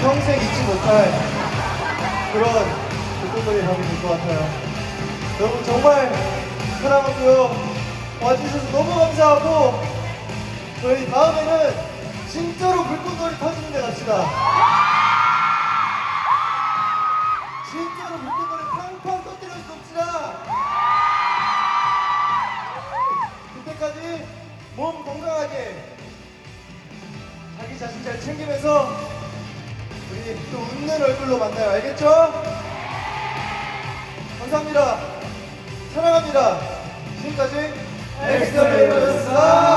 평생 잊지 못할 그런 불꽃놀이 밤이 될 것 같아요. 여러분 정말 사랑하고요. 와주셔서 너무 감사하고 저희 다음에는 진짜로 불꽃놀이 터지는 데 갑시다. 진짜로 불꽃놀이 팡팡 터뜨려서 놉시다. 그때까지 몸 건강하게 자기 자신 잘 챙기면서 또 웃는 얼굴로 만나요. 알겠죠? 감사합니다. 사랑합니다. 지금까지 엑스터 레이너였습니다.